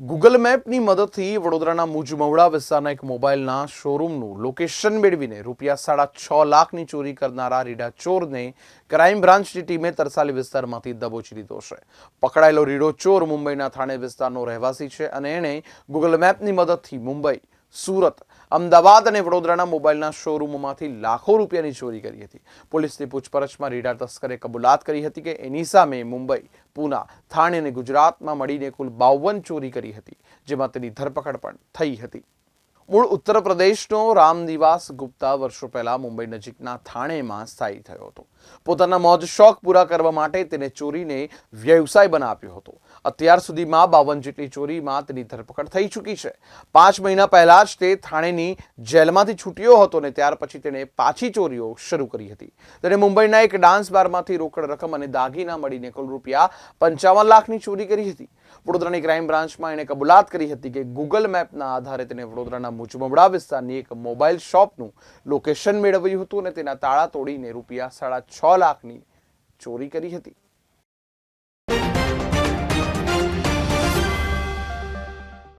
Google મેપની મદદથી વડોદરાના મુજમવડા વિસ્તારના એક મોબાઈલના શોરૂમનું લોકેશન મેળવીને રૂપિયા સાડા છ લાખની ચોરી કરનારા રીડા ચોરને ક્રાઇમ બ્રાન્ચની ટીમે તરસાલી વિસ્તારમાંથી દબોચી લીધો છે. પકડાયેલો રીડો ચોર મુંબઈના થાણે વિસ્તારનો રહેવાસી છે અને એણે ગૂગલ મેપની મદદથી મુંબઈ સુરત. અમદાવાદ અને વડોદરાના મોબાઈલના શોરૂમમાંથી લાખો રૂપિયાની ચોરી કરી હતી. પોલીસની પૂછપરછમાં રીડા તસ્કરે કબૂલાત કરી હતી કે એની સામે મુંબઈ, પૂના, થાણે અને ગુજરાતમાં મળીને કુલ બાવન ચોરી કરી હતી, જેમાં તેની ધરપકડ પણ થઈ હતી. મૂળ ઉત્તર પ્રદેશનો રામનિવાસ ગુપ્તા વર્ષો પહેલા મુંબઈ નજીકના થાણેમાં સ્થાયી થયો હતો. પોતાના મોજ શોખ પૂરા કરવા માટે તેને ચોરીને વ્યવસાય બનાવ્યો હતો. અત્યાર સુધીમાં બાવન જેટલી ચોરીમાં તેની ધરપકડ થઈ ચૂકી છે. પાંચ મહિના પહેલા જ તે થાણેની જેલમાંથી છૂટ્યો હતો ને ત્યાર પછી તેણે પાછી ચોરીઓ શરૂ કરી હતી. તેણે મુંબઈના એક ડાન્સ બારમાંથી રોકડ રકમ અને દાગીના મળીને કુલ રૂપિયા પંચાવન લાખની ચોરી કરી હતી. વડોદરાની ક્રાઇમ બ્રાન્ચમાં એણે કબૂલાત કરી હતી કે ગૂગલ મેપના આધારે તેને વડોદરાના મુજમવડા વિસ્તારની એક મોબાઈલ શોપનું લોકેશન મેળવ્યું હતું અને તેના તાળા તોડીને રૂપિયા સાડા છ લાખની ચોરી કરી હતી.